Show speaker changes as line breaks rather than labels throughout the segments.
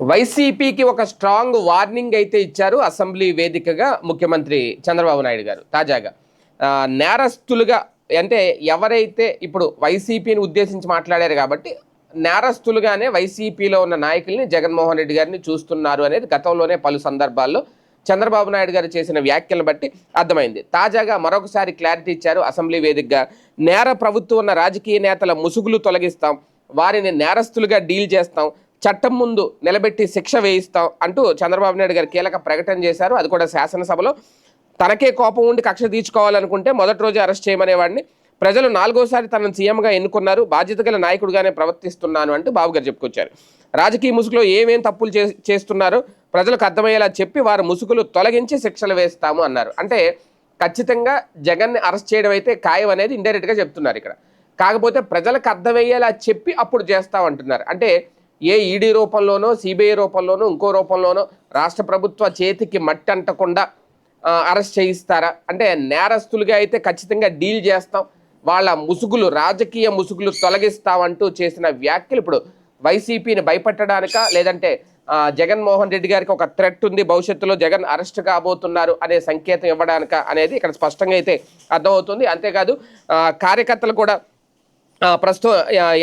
వైసీపీకి ఒక strong warning అయితే ఇచ్చారు అసెంబ్లీ వేదికగా ముఖ్యమంత్రి చంద్రబాబు నాయుడు గారు. తాజాగా నేరస్తులుగా అంటే ఎవరైతే ఇప్పుడు వైసీపీని ఉద్దేశించి మాట్లాడారు కాబట్టి నేరస్తులుగానే వైసీపీలో ఉన్న నాయకుల్ని జగన్మోహన్ రెడ్డి గారిని చూస్తున్నారు అనేది గతంలోనే పలు సందర్భాల్లో చంద్రబాబు నాయుడు గారు చేసిన వ్యాఖ్యలను బట్టి అర్థమైంది. తాజాగా మరొకసారి క్లారిటీ ఇచ్చారు అసెంబ్లీ వేదికగా నేర ప్రభుత్వం ఉన్న రాజకీయ నేతల ముసుగులు తొలగిస్తాం వారిని నేరస్తులుగా డీల్ చేస్తాం చట్టం ముందు నిలబెట్టి శిక్ష వేయిస్తాం అంటూ చంద్రబాబు నాయుడు గారు కీలక ప్రకటన చేశారు. అది కూడా శాసనసభలో. తనకే కోపం ఉండి కక్ష తీర్చుకోవాలనుకుంటే మొదటి రోజు అరెస్ట్ చేయమనేవాడిని. ప్రజలు నాలుగోసారి తనను సీఎంగా ఎన్నుకున్నారు. బాధ్యత గల నాయకుడిగానే ప్రవర్తిస్తున్నాను అంటూ బాబు గారు చెప్పుకొచ్చారు. రాజకీయ ముసుగులో ఏమేం తప్పులు చే చేస్తున్నారో? ప్రజలకు అర్థమయ్యేలా చెప్పి వారి ముసుగులు తొలగించి శిక్షలు వేస్తాము అన్నారు. అంటే ఖచ్చితంగా జగన్ని అరెస్ట్ చేయడం అయితే ఖాయం అనేది ఇండైరెక్ట్గా చెప్తున్నారు ఇక్కడ. కాకపోతే ప్రజలకు అర్థమయ్యేలా చెప్పి అప్పుడు చేస్తామంటున్నారు అంటే ఏ ఈడీ రూపంలోనో సిబిఐ రూపంలోనో ఇంకో రూపంలోనో రాష్ట్ర ప్రభుత్వ చేతికి మట్టి అంటకుండా అరెస్ట్ చేయిస్తారా? అంటే నేరస్తులుగా అయితే ఖచ్చితంగా డీల్ చేస్తాం. వాళ్ళ ముసుగులు రాజకీయ ముసుగులు తొలగిస్తామంటూ చేసిన వ్యాఖ్యలు ఇప్పుడు వైసీపీని భయపెట్టడానిక? లేదంటే జగన్మోహన్ రెడ్డి గారికి ఒక థ్రెట్ ఉంది భవిష్యత్తులో జగన్ అరెస్ట్ కాబోతున్నారు అనే సంకేతం ఇవ్వడానిక అనేది ఇక్కడ స్పష్టంగా అయితే అర్థమవుతుంది. అంతేకాదు కార్యకర్తలు కూడా ప్రస్తుతం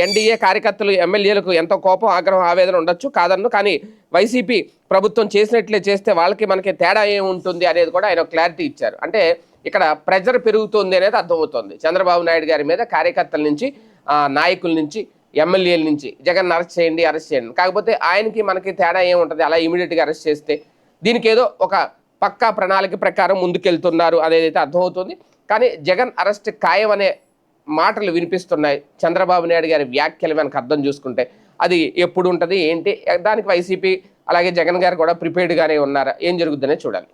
ఎన్డీఏ కార్యకర్తలు ఎమ్మెల్యేలకు ఎంతో కోపం ఆగ్రహం ఆవేదన ఉండొచ్చు కాదన్ను. కానీ వైసీపీ ప్రభుత్వం చేసినట్లే చేస్తే వాళ్ళకి మనకి తేడా ఏముంటుంది అనేది కూడా ఆయన క్లారిటీ ఇచ్చారు. అంటే ఇక్కడ ప్రెజర్ పెరుగుతుంది అనేది అర్థమవుతుంది. చంద్రబాబు నాయుడు గారి మీద కార్యకర్తల నుంచి నాయకుల నుంచి ఎమ్మెల్యేల నుంచి జగన్ అరెస్ట్ చేయండి అరెస్ట్ చేయండి. కాకపోతే ఆయనకి మనకి తేడా ఏముంటుంది అలా ఇమీడియట్గా అరెస్ట్ చేస్తే దీనికి ఏదో ఒక పక్కా ప్రణాళిక ప్రకారం ముందుకెళ్తున్నారు అనేది అయితే అర్థమవుతుంది. కానీ జగన్ అరెస్ట్ ఖాయం అనే మాటలు వినిపిస్తున్నాయి. చంద్రబాబు నాయుడు గారి వ్యాఖ్యలు మనకు అర్థం చూసుకుంటే అది ఎప్పుడు ఉంటుంది ఏంటి? దానికి వైసీపీ అలాగే జగన్ గారు కూడా ప్రిపేర్డ్గానే ఉన్నారా? ఏం జరుగుతుందనే చూడాలి.